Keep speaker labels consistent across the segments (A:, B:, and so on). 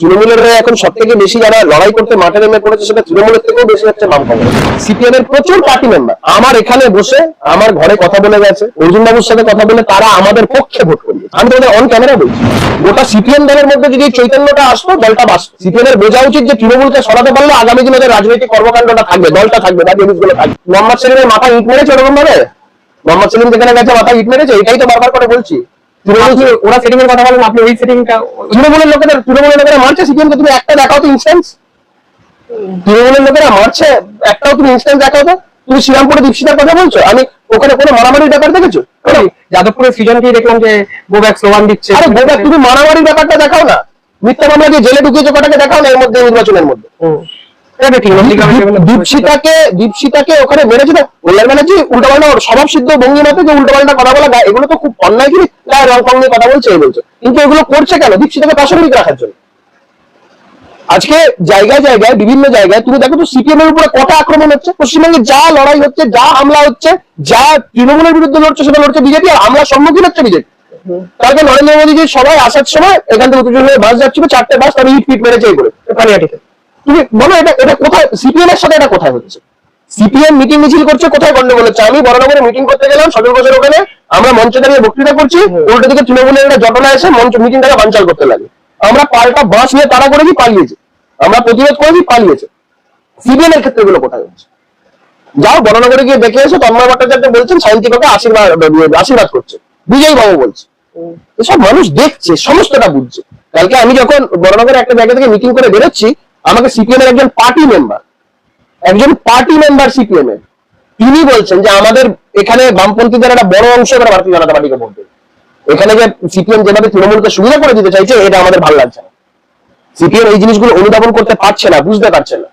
A: তৃণমূলের হয়ে এখন সব থেকে বেশি যারা লড়াই করতে মাঠে নেমে পড়েছে সেটা তৃণমূলের থেকেও বেশি হচ্ছে বাম কংগ্রেস সিপিএম এর প্রচুর পার্টি মেম্বার আমার এখানে বসে আমার ঘরে কথা বলে গেছে অর্জুন বাবুর সাথে কথা বলে তারা আমাদের পক্ষে ভোট করবে। আমি তোমাদের অন ক্যামেরা বলছি। গোটা সিপিএম দলের মধ্যে যদি চৈতন্যটা আসতো, দলটা বাঁচত। সিপিএম এর বোঝা উচিত যে তৃণমূলকে সরাতে পারলে আগামী দিনে রাজনৈতিক কর্মকাণ্ডটা থাকবে, দলটা থাকবে, বা জিনিসগুলো থাকবে। মোহাম্মদ সেলিমের মাথা ইট মেরেছে ওরকম ভাবে মোহাম্মদ সেলিম যেখানে গেছে মাথা ইট মেরেছে? এটাই তো বারবার করে বলছি। ওরা সেটিং এর কথা বলেন আপনি ওই সেটিংটা তৃণমূলের লোকেদের তৃণমূলের লোকেরা মারছে সিপিএম কে তুমি একটা দেখাও তো ইনস্ট্যান্স তৃণমূলের লোকেরা মারছে একটাও তুমি ইনস্ট্যান্স দেখাও তো। তুমি শ্রীরামপুরে দীপশিতার কথা বলছো? আমি ওখানে কোনো মারামারির ব্যাপার দেখেছ?
B: যাদবপুরের সিজনকেই দেখলাম যে গো ব্যাক স্লোগান দিচ্ছে।
A: আরে তুমি মারামারির ব্যাপারটা দেখাও না। মিথ্যা মামলা দিয়ে জেলে ঢুকিয়েছো কটাকে দেখাও না এর মধ্যে নির্বাচনের মধ্যে। দীপশিতাকে দীপশিতাকে ওখানে মেরেছিল কল্যাণ ব্যানার্জি উল্টো পাল্টা স্বভাব সিদ্ধ ভঙ্গিমাতে যে উল্টো পাল্টা কথা বলা এগুলো তো খুব অন্যায় কি রং ফং নিয়ে কথা বলছে এই বলছে। কিন্তু এগুলো করছে কেন? দীপশিতাকে প্রাসঙ্গিক রাখার জন্য। আজকে জায়গায় জায়গায় বিভিন্ন জায়গায় তুমি দেখো তো সিপিএম এর উপরে কটা আক্রমণ হচ্ছে। পশ্চিমবঙ্গে যা লড়াই হচ্ছে যা হামলা হচ্ছে যা তৃণমূলের বিরুদ্ধে লড়ছে সেটা লড়ছে বিজেপি আর হামলার সম্মুখীন হচ্ছে বিজেপি। তারপর নরেন্দ্র মোদীজি সবাই আসার সময় এখান থেকে উত্তর বাস যাচ্ছিল চারটে বাস তারা ইট ফিট মেরেছে এই করে।
B: পানিহাটিতে
A: তুমি বলো এটা এটা কোথায় সিপিএম এর সাথে এটা কোথায় হচ্ছে? সিপিএম মিটিং মিছিল করছে কোথায় গন্ডগোল হচ্ছে? আমি বড়নগরে মিটিং করতে গেলাম সতেরো বছর ওখানে। আমরা মঞ্চে দাঁড়িয়ে বক্তৃতা করছি উল্টো দিকে তৃণমূলের একটা জটনা এসে মঞ্চ মিটিংটাকে বানচাল করতে লাগে। আমরা পাল্টা বাস নিয়ে তাড়া করেছি পালিয়েছি আমরা প্রতিরোধ করেছি পালিয়েছে সিপিএম এর ক্ষেত্রে এগুলো কোথায় হচ্ছে? যাও বড়নগরে গিয়ে দেখে এসে তন্ময় ভট্টাচার্য বলছেন সাহিত্যিককে আশীর্বাদ আশীর্বাদ করছে। বিজয় বাবু বলছে। এসব মানুষ দেখছে সমস্তটা বুঝছে। কালকে আমি যখন বড়নগরে একটা জায়গা থেকে মিটিং করে বেরোচ্ছি আমাকে সিপিএম এর একজন পার্টি মেম্বার একজন পার্টি মেম্বার সিপিএম এর। তিনি বলছেন যে আমাদের এখানে বামপন্থীদের একটা বড় অংশ এবার ভারতীয় জনতা পার্টিকে ভোট দেবে। এখানে যে সিপিএম যেভাবে তৃণমূলকে সুবিধা করে দিতে চাইছে, এটা আমাদের ভালো লাগছে না। সিপিএম এই জিনিসগুলো অনুধাবন করতে পারছে না, বুঝতে পারছে না।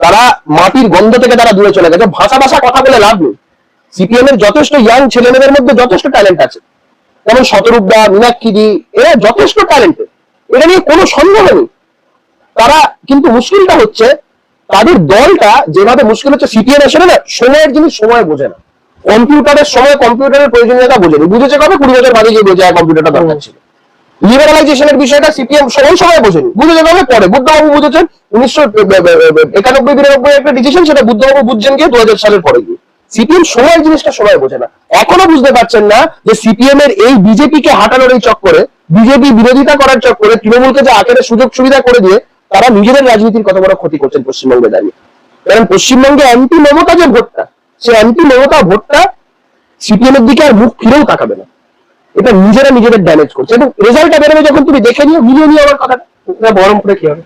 A: তারা মাটির গন্ধ থেকে তারা দূরে চলে গেছে। ভাষা ভাষা কথা বলে লাভ নেই। সিপিএম এর যথেষ্ট ইয়াং ছেলেমেয়েদের মধ্যে যথেষ্ট ট্যালেন্ট আছে। যেমন শতরূপদা মীনাক্ষী এরা যথেষ্ট ট্যালেন্টেড এটা নিয়ে কোনো সন্দেহ নেই। তারা কিন্তু মুশকিলটা হচ্ছে তাদের দলটা যেভাবে মুশকিল হচ্ছে সিপিএম আসলে না সময়ের জিনিস সময় বোঝে না। কম্পিউটারের সময় কম্পিউটারের প্রয়োজনীয়তা বোঝেনি বুঝেছে কবে? কুড়ি বছর বাদে গিয়ে বোঝে কম্পিউটারটা দরকার ছিল। লিবারালাইজেশনের বিষয়টা সিপিএম সবাই সময় বোঝেনি। বুঝেছে কবে? পরে। বুদ্ধবাবু বুঝেছেন উনিশশো একানব্বই বিরানব্বই একটা ডিসিশন সেটা বুদ্ধবাবু বুঝছেন গিয়ে দু হাজার সালের পরে গিয়ে। সিপিএম সময় জিনিসটা সময় বোঝে না। এখনও বুঝতে পারছেন না যে সিপিএম এর এই বিজেপিকে হাঁটানোর এই চক্করে বিজেপি বিরোধিতা করার চক্করে তৃণমূলকে যে আকারে সুযোগ সুবিধা করে দিয়ে তারা নিজেদের রাজনীতির কত বড় ক্ষতি করছেন পশ্চিমবঙ্গে দাঁড়িয়ে কারণ পশ্চিমবঙ্গে অ্যান্টি মমতা যে ভোটটা সে অ্যান্টি মমতা ভোটটা সিপিএম এর দিকে আর মুখ ফিরেও তাকাবে না। এটা নিজেরা নিজেদের ড্যামেজ করছে। এবং রেজাল্টটা বেরোবে যখন তুমি দেখে নিও মিলিয়ে নিও আমার কথাটা।
B: বহরমপুরে কি হবে?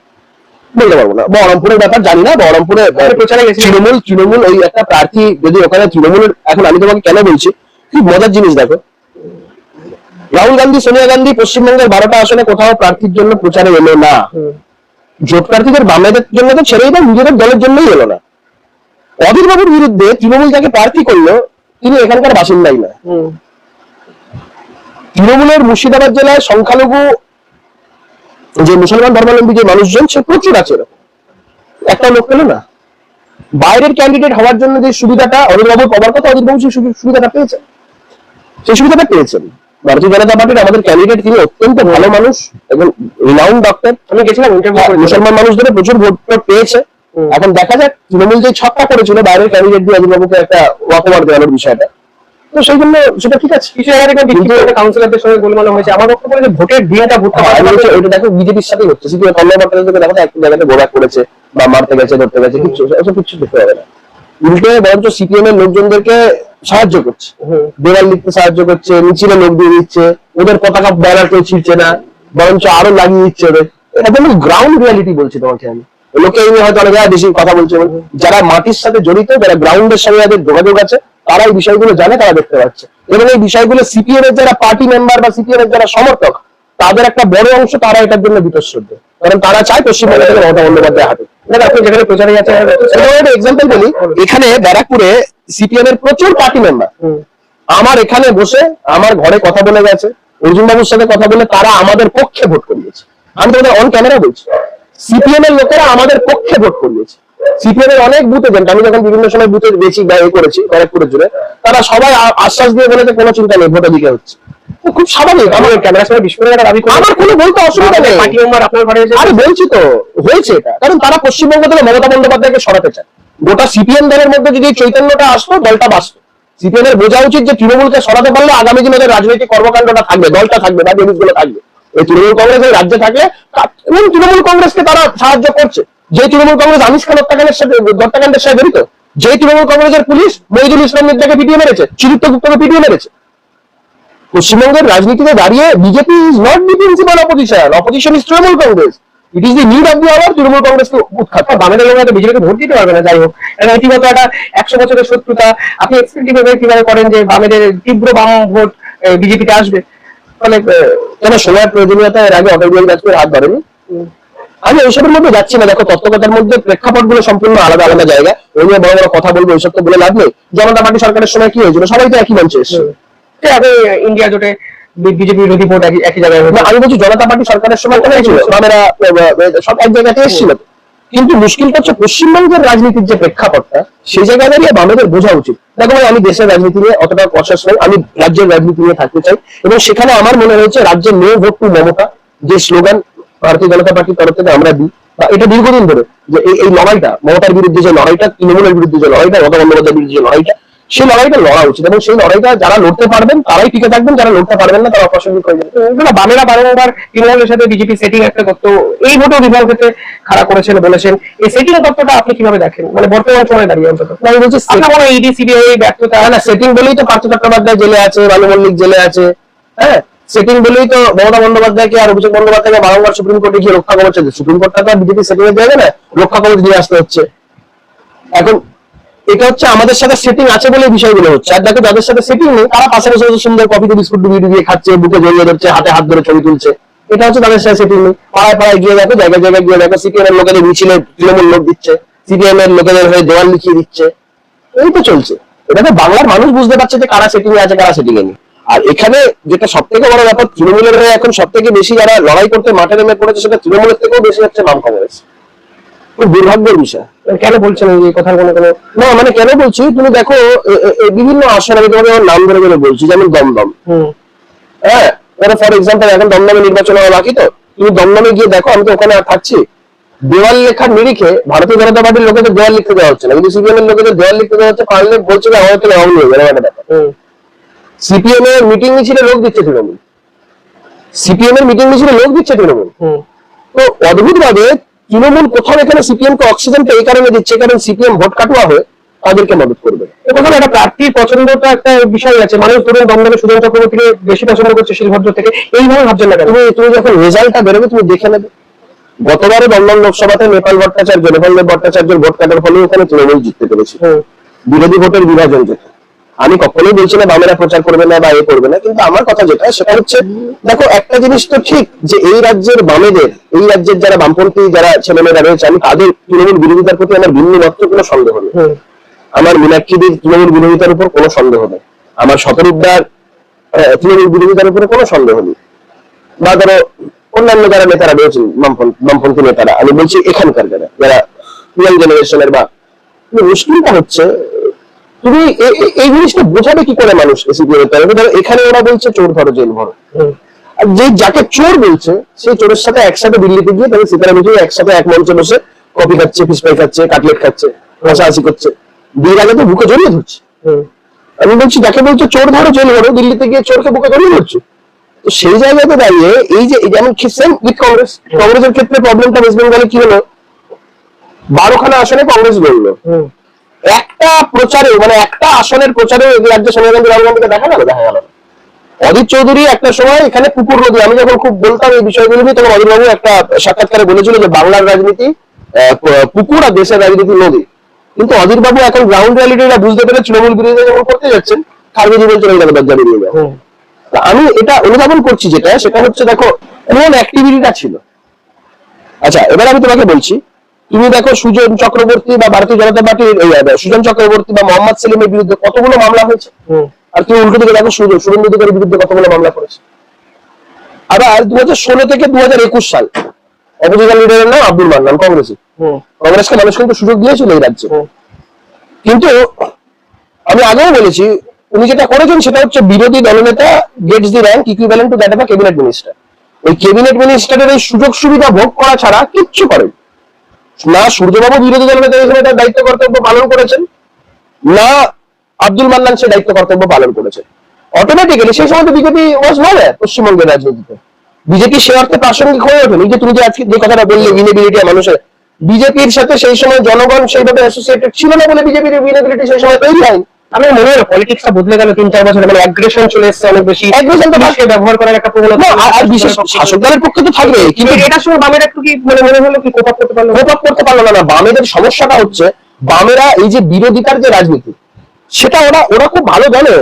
A: বলতে পারব না। বহরমপুরের ব্যাপার জানি না। বহরমপুরে
B: প্রচারে গেছিল।
A: তৃণমূল তৃণমূল ওই একটা প্রার্থী যদি ওখানে তৃণমূলের এখন আমি তোমাকে কেন বলছি? খুব মজার জিনিস দেখো। রাহুল গান্ধী সোনিয়া গান্ধী পশ্চিমবঙ্গের বারোটা আসনে কোথাও প্রার্থীর জন্য প্রচারে এলো না। জোট প্রার্থীদের বামেদের জন্য তো ছেড়েই দাও নিজেদের দলের জন্যই এলো না। অধীর বাবুর বিরুদ্ধে তৃণমূল যাকে প্রার্থী করল তিনি এখানকার বাসিন্দাই না তৃণমূলের মুর্শিদাবাদ জেলায় সংখ্যালঘু যে মুসলমান ধর্মাবলম্বী যে মানুষজন সে প্রচুর আছে। একটা লোক পেল না। বাইরের ক্যান্ডিডেট হওয়ার জন্য যে সুবিধাটা অনিলবাবু পাওয়ার কথা অনিলবাবু সেই সুবি- সুবিধাটা পেয়েছেন সেই সুবিধাটা পেয়েছেন। ভারতীয় জনতা পার্টির আমাদের ক্যান্ডিডেট তিনি অত্যন্ত ভালো মানুষ এবং রিনাউন্ড ডক্টর
B: আমি গেছিলাম
A: মুসলমান মানুষদের প্রচুর ভোট পেয়েছে। এখন দেখা যাক তৃণমূল যে ছক্কা করেছিল বাইরের ক্যান্ডিডেট দিয়ে অনিলবাবুকে একটা ওয়াকওভার দেওয়ানোর বিষয়টা। তো সেই জন্য সেটা ঠিক আছে।
B: কিছু
A: কিন্তু-
B: বিক্ষিপ্ত কাউন্সিলরদের সঙ্গে গোলমাল হয়েছে। আমার বক্তব্য যে ভোটের দিনটা ভোটটা
A: হ্যাঁ, ওইটা দেখো বিজেপির সাথে হচ্ছে। শুধু কল্যাণ ভট্টাচার্যকে দেখো তো একটা জায়গাতে গোড়া করেছে বা মারতে গেছে ধরতে গেছে কিছু কিছু দেখতে হবে না। উল্টে বরঞ্চ সিপিএম এর লোকজনদেরকে সাহায্য করছে। দেওয়াল লিখতে সাহায্য করছে মিছিলে লোক দিয়ে দিচ্ছে ওদের পতাকা ব্যানার কেউ ছিঁড়ছে না বরঞ্চ আরও লাগিয়ে দিচ্ছে ওদের। এটা গ্রাউন্ড রিয়ালিটি বলছি তোমাকে আমি। লোকে এই হয়তো অনেক বেশি কথা বলছে যারা মাটির সাথে জড়িত যারা গ্রাউন্ডের সঙ্গে যাদের যোগাযোগ আছে তারা এই বিষয়গুলো জানে তারা দেখতে পাচ্ছে। এবং এই বিষয়গুলো সিপিএম এর যারা পার্টি মেম্বার বা সিপিএম এর যারা সমর্থক তাদের একটা বড় অংশ তারা এটার জন্য বিতশ্রদ্ধ। কারণ তারা চায় পশ্চিমবঙ্গ থেকে মমতা বন্দ্যোপাধ্যায় হাঁটুক।
B: আপনি যেখানে প্রচারে গেছে
A: এক্সাম্পল বলি। এখানে ব্যারাকপুরে সিপিএম এর প্রচুর পার্টি মেম্বার আমার এখানে বসে আমার ঘরে কথা বলে গেছে। অর্জুন বাবুর সাথে কথা বলে তারা আমাদের পক্ষে ভোট করিয়েছে। আমি তোমাদের অন ক্যামেরা বলছি। সিপিএম এর লোকেরা আমাদের পক্ষে ভোট করিয়েছে। সিপিএম এর অনেক বুথ এজেন্ট আমি যখন বিভিন্ন সময় বুথে গেছি বা এ করেছি ব্যারাকপুরের জুড়ে তারা সবাই আশ্বাস দিয়ে বলেছে কোনো চিন্তা নেই ভোটের দিকে হচ্ছে। খুব স্বাভাবিক। আমার
B: ক্যামেরার সামনে একটা দাবি
A: আমার কোনো বলতে অসুবিধা নেই।
B: পার্টি মেম্বার আপনার ঘরে
A: আরে বলছি তো হয়েছে এটা। কারণ তারা পশ্চিমবঙ্গ থেকে মমতা বন্দ্যোপাধ্যায়কে সরাতে চায়। গোটা সিপিএম দলের মধ্যে যদি চৈতন্যটা আসতো দলটা বাঁচত। সিপিএম এর বোঝা উচিত যে তৃণমূলকে সরাতে পারলে আগামী দিনে রাজনৈতিক কর্মকাণ্ডটা থাকবে দলটা থাকবে বা জিনিসগুলো থাকবে। এই তৃণমূল কংগ্রেস এই রাজ্যে থাকলে কোন তৃণমূল কংগ্রেসকে তারা সাহায্য করছে? যে তৃণমূল কংগ্রেস আনিস খান হত্যাকাণ্ডের সাথে হত্যাকাণ্ডের সাথে জড়িত। যে তৃণমূল কংগ্রেসের পুলিশ মহিদুল ইসলাম মির্জাকে পিটিয়ে মেরেছে চিরিত্য গুপ্তকে পিটিয়ে মেরেছে। পশ্চিমবঙ্গের রাজনীতিতে দাঁড়িয়ে BJP is not the principal opposition opposition is Trinamool Congress. It is the need of the hour Trinamool কংগ্রেসকে উৎখাত। করা।
B: বামেদের লোক বিজেপিকে ভোট দিতে পারবে না, যাই হোক। এটা রীতিমতো একটা একশো বছরের শত্রুতা। আপনি এক্সপেক্টিভ কীভাবে করেন যে বামেদের তীব্র বাম ভোট বিজেপিতে আসবে?
A: মানে কেন সময়ের প্রয়োজনীয়তা এর আগে অটল বিহারী বাজপেয়ীর হাত ধরেনি? আমি ওইসবের মধ্যে যাচ্ছি না। দেখো তত্ত্বকতার মধ্যে প্রেক্ষাপটগুলো সম্পূর্ণ আলাদা আলাদা জায়গা। ওই নিয়ে বড় বড় কথা বলব ওইসব তো বলে লাভ নেই। জনতা পার্টি সরকারের সময় কি হয়েছিল? সবাই তো একই মঞ্চে এসছে।
B: ইন্ডিয়া জোটে বিজেপি বিরোধী ভোট একই জায়গায়
A: আমি বলছি জনতা পার্টি সরকারের সময় কেন ছিল। বামেরা আহ, সব এক জায়গাতে এসেছিল। কিন্তু মুশকিলটা হচ্ছে পশ্চিমবঙ্গের রাজনীতির যে প্রেক্ষাপটটা সেই জায়গায় দাঁড়িয়ে বামেদের বোঝা উচিত। দেখো ভাই, আমি দেশের রাজনীতি নিয়ে অতটা কষাস নই আমি রাজ্যের রাজনীতি নিয়ে থাকতে চাই। এবং সেখানে আমার মনে হয়েছে রাজ্যের নো ভোট টু মমতা যে স্লোগান ভারতীয় জনতা পার্টির তরফ থেকে আমরা দিই বা এটা দীর্ঘদিন ধরে যে এই এই লড়াইটা মমতার বিরুদ্ধে যে লড়াইটা তৃণমূলের বিরুদ্ধে যে লড়াইটা মমতা বন্দ্যোপাধ্যায়ের বিরুদ্ধে যে লড়াইটা সেই লড়াইটা লড়া উচিত এবং সেই লড়াইটা যারা লড়তে পারবেন তারাই টিকে থাকবেন যারা লড়তে পারবেন না তারা অপ্রাসঙ্গিক হয়ে যাবে।
B: না বামেরা বারংবার তৃণমূলের সাথে বিজেপি সেটিং একটা করত এই ভোটও বিভাগ ক্ষেত্রে খাড়া করেছেন বলেছেন। এই সেটিং তত্ত্বটা আপনি কীভাবে দেখেন? মানে বর্তমান সময়ে দাঁড়িয়ে অন্তত।
A: আমি বলছি
B: আপনার মনে ইডি সিবিআই ব্যর্থতা?
A: না সেটিং বলেই তো পার্থ চট্টোপাধ্যায় জেলে আছে বালু মল্লিক জেলে আছে। হ্যাঁ সেটিং বলেই তো মমতা বন্দ্যোপাধ্যায়কে আর অভিষেক বন্দ্যোপাধ্যায়কে বারংবার সুপ্রিম কোর্টে গিয়ে রক্ষা কবচ চাইছে সুপ্রিম কোর্টটা তো বিজেপি সেটিং এর জায়গা না রক্ষা কবচ দিয়ে আসতে হচ্ছে। এখন এটা হচ্ছে আমাদের সাথে সেটিং আছে বলে বিষয়গুলো হচ্ছে। আর দেখো যাদের সাথে সেটিং নেই, তারা পাশে বসে বসে সুন্দর কফিতে বিস্কুট ডুবিয়ে ডুবিয়ে খাচ্ছে, বুকে জড়িয়ে ধরছে, হাতে হাত ধরে ছবি তুলছে। এটা হচ্ছে তাদের সাথে সেটিং নেই। পাড়ায় পাড়ায় গিয়ে দেখো, জায়গায় জায়গায় গিয়ে দেখো সিপিএম এর লোকেদের মিছিলে তৃণমূল লোক দিচ্ছে। সিপিএম এর লোকেদের হয়ে দেওয়াল লিখিয়ে দিচ্ছে। এই তো চলছে। এটা তো বাংলার মানুষ বুঝতে পারছে যে কারা সেটিং এ আছে, কারা সেটিং এ নেই। আর এখানে যেটা সব থেকে বড় ব্যাপার, তৃণমূলের হয়ে এখন সব থেকে বেশি যারা লড়াই করতে মাঠে নেমে পড়েছে, সেটা তৃণমূলের থেকেও বেশি হচ্ছে বাম কংগ্রেস। দুর্ভাগ্যের বিষয়।
B: কেন বলছেন এই কথার কোনো কোনো
A: না মানে কেন বলছি? তুমি দেখো বিভিন্ন আসন আমি তোমাকে নাম ধরে ধরে বলছি যেমন দমদম। হ্যাঁ ফর এক্সাম্পল এখন দমদমে নির্বাচন হওয়া বাকি তো। তুমি দমদমে গিয়ে দেখো আমি তো ওখানে আর থাকছি। দেওয়াল লেখার নিরিখে ভারতীয় জনতা পার্টির লোকেদের দেওয়াল লিখতে দেওয়া হচ্ছে না কিন্তু সিপিএম এর লোকেদের দেওয়াল লিখতে দেওয়া হচ্ছে পারলে বলছে যে আমাদের তো অমনি হয়ে যাবে সিপিএম এর মিটিং মিছিলে লোক দিচ্ছে তৃণমূল। সিপিএম এর মিটিং মিছিলে লোক দিচ্ছে তৃণমূল।
B: হুম।
A: তো অদ্ভুত ভাবে তৃণমূল কোথাও এখানে সিপিএম কে অক্সিজেনটা এই কারণে দিচ্ছে কারণ সিপিএম ভোট কাটুয়া হয়ে তাদেরকে মদত করবে।
B: ওখানে একটা প্রার্থীর পছন্দটা একটা বিষয় আছে। মানুষ ধরুন দমদমে সুজন চক্রবর্তীকে বেশি পছন্দ করছে শিলভদ্র থেকে এইভাবে ভাবছেন না
A: তুমি তুমি যখন রেজাল্টটা বেরোবে তুমি দেখে নেবে। গতবারে দমদম লোকসভাতে নেপাল ভট্টাচার্য নেপাল ভট্টাচার্যের ভোট কাটার ফলে ওখানে তৃণমূল জিততে পেরেছে। বিরোধী ভোটের বিভাজন যেটা আমি কখনোই বলছি না বামেরা প্রচার করবে না বা এ করবে না কিন্তু আমার কথা যেটা সেটা হচ্ছে দেখো একটা জিনিস তো ঠিক যে এই রাজ্যের বামেদের এই রাজ্যের যারা বামপন্থী যারা ছেলেমেয়েরা রয়েছে আমি তাদের তৃণমূল বিরোধিতার প্রতি আমার ভিন্ন মাত্র কোনো সন্দেহ নেই। আমার মীনাক্ষীদের তৃণমূল বিরোধিতার উপর কোনো সন্দেহ নেই। আমার শতরূপদার তৃণমূল বিরোধিতার উপরে কোনো সন্দেহ নেই। বা ধরো অন্যান্য যারা নেতারা রয়েছেন বামপন্থী নেতারা আমি বলছি এখানকার যারা যারা ইয়াং জেনারেশনের বা মুশকিলটা হচ্ছে তুমি এই জিনিসটা বোঝাবে কি করে মানুষ এর তরফে ধরো এখানে ওরা বলছে চোর ধরো জেল ভরো। আর যে যাকে চোর বলছে সেই চোরের সাথে একসাথে দিল্লিতে গিয়ে তাদের সিতারা মিটিয়ে একসাথে এক মঞ্চে বসে কফি খাচ্ছে ফিস ফ্রাই খাচ্ছে কাটলেট খাচ্ছে হাসাহাসি করছে। বিয়ের আগে তো বুকে জড়িয়ে ধরছে। আমি বলছি যাকে বলছে চোর ধরো জেল ভরো দিল্লিতে গিয়ে চোরকে বুকে জড়িয়ে ধরছে। তো সেই জায়গাতে দাঁড়িয়ে এই যে যেমন সেম উইথ কংগ্রেস কংগ্রেসের ক্ষেত্রে প্রবলেমটা ওয়েস্ট বেঙ্গলে কি হলো? বারোখানা আসনে কংগ্রেস
B: বলল
A: একটা প্রচারে মানে একটা আসনের প্রচারে রাজ্য সোনিয়া গান্ধী রাহুল গান্ধীকে দেখা গেল দেখা গেল। না। অদিত চৌধুরী একটা সময় এখানে পুকুর নদী আমি যখন খুব বলতাম এই বিষয়গুলো নিয়ে তখন অদিত বাবু একটা সাক্ষাৎকারে বলেছিল যে বাংলার রাজনীতি পুকুর আর দেশের রাজনীতি নদী। কিন্তু অধীর বাবু এখন গ্রাউন্ড রিয়ালিটিটা বুঝতে পেরে তৃণমূল বিরোধী যখন করতে যাচ্ছেন খারগেজি এই দেখো দরজা বেরিয়ে তা আমি এটা অনুধাবন করছি যেটা সেটা হচ্ছে দেখো কোন অ্যাক্টিভিটিটা ছিল। আচ্ছা এবার আমি তোমাকে বলছি তুমি দেখো সুজন চক্রবর্তী বা ভারতীয় জনতা পার্টির সুজন চক্রবর্তী বা মোহাম্মদ সেলিমের বিরুদ্ধে কতগুলো মামলা হয়েছে? আর তুমি উল্টো দিকে দেখো সুজন সুরেন্দ্র অধিকারীর বিরুদ্ধে কতগুলো মামলা করেছে? আবার দু হাজার ষোলো থেকে দু হাজার একুশ সাল অপোজিশন লিডারের নাম আব্দুল মান্নান কংগ্রেসি কংগ্রেসকে মানুষ কিন্তু সুযোগ দিয়েছিল এই রাজ্যে। কিন্তু আমি আগেও বলেছি উনি যেটা করেছেন সেটা হচ্ছে বিরোধী দলনেতা gets the rank equivalent to that of cabinet minister ওই ক্যাবিনেট মিনিস্টারের এই সুযোগ সুবিধা ভোগ করা ছাড়া কিচ্ছু করেন। না সূর্যবাবু বিরোধী দলনেতা হিসেবে তার দায়িত্ব কর্তব্য পালন করেছেন, না আব্দুল মান্নান সে দায়িত্ব কর্তব্য পালন করেছে। অটোমেটিক্যালি সেই সময় তো বিজেপি ওয়াজ নয় পশ্চিমবঙ্গের রাজনীতিতে। বিজেপি সে অর্থে প্রাসঙ্গিক হয়ে ওঠেনি। যে তুমি যে আজকে যে কথাটা বললে ইনেবিলিটি মানুষের বিজেপির সাথে সেই সময় জনগণ সেইভাবে অ্যাসোসিয়েটেড ছিল না বলে বিজেপির ইনেবিলিটি সেই সময় তৈরি হয়নি।
B: আমার মনে হয় পলিটিক্সটা বদলে গেল তিন চার বছরে। মানে অ্যাগ্রেশন চলে এসেছে অনেক বেশি।
A: Aggression তো
B: পুলিশকে ব্যবহার করার একটা প্রবণতা
A: আর- বিশেষ শাসক দলের পক্ষে তো থাকবে কিন্তু
B: কিন্তু এটার সঙ্গে বামের একটু কি মানে মনে হলো কি কোপ করতে পারল?
A: কোপ আপ করতে পারল না বামেদের সমস্যাটা হচ্ছে বামেরা এই যে বিরোধিতার যে রাজনীতি সেটা ওরা ওরা খুব ভালো জানে।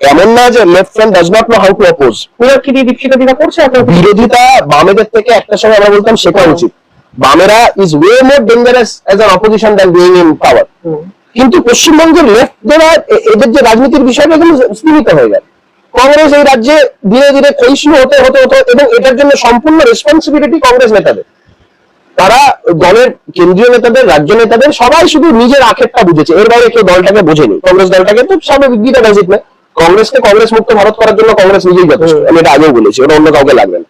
A: এমন না যে left front does not know how to oppose
B: পুরো কি দীক্ষিত দিদা করছে
A: বিরোধিতা বামেদের থেকে একটা সময় আমরা বলতাম শেখা উচিত। বামেরা is way more dangerous as an opposition than being in power কিন্তু পশ্চিমবঙ্গের লেফটরা এদের যে রাজনীতির বিষয়টা কিন্তু সীমিত হয়ে গেল কংগ্রেস এই রাজ্যে ধীরে ধীরে ক্ষয়িষ্ণু হতে হতে হতে এবং এটার জন্য সম্পূর্ণ রেসপন্সিবিলিটি কংগ্রেস নেতাদের। তারা দলের কেন্দ্রীয় নেতাদের, রাজ্য নেতাদের, সবাই শুধু নিজের আখেরটা বুঝেছে। এর বাইরে কেউ দলটাকে বোঝেনি। কংগ্রেস দলটাকে তো স্বাভাবিক গীতা না কংগ্রেসকে কংগ্রেস মুক্ত ভারত করার জন্য কংগ্রেস নিজেই যথেষ্ট। আমি এটা আগেও বলেছি, ওটা অন্য কাউকে লাগবে না।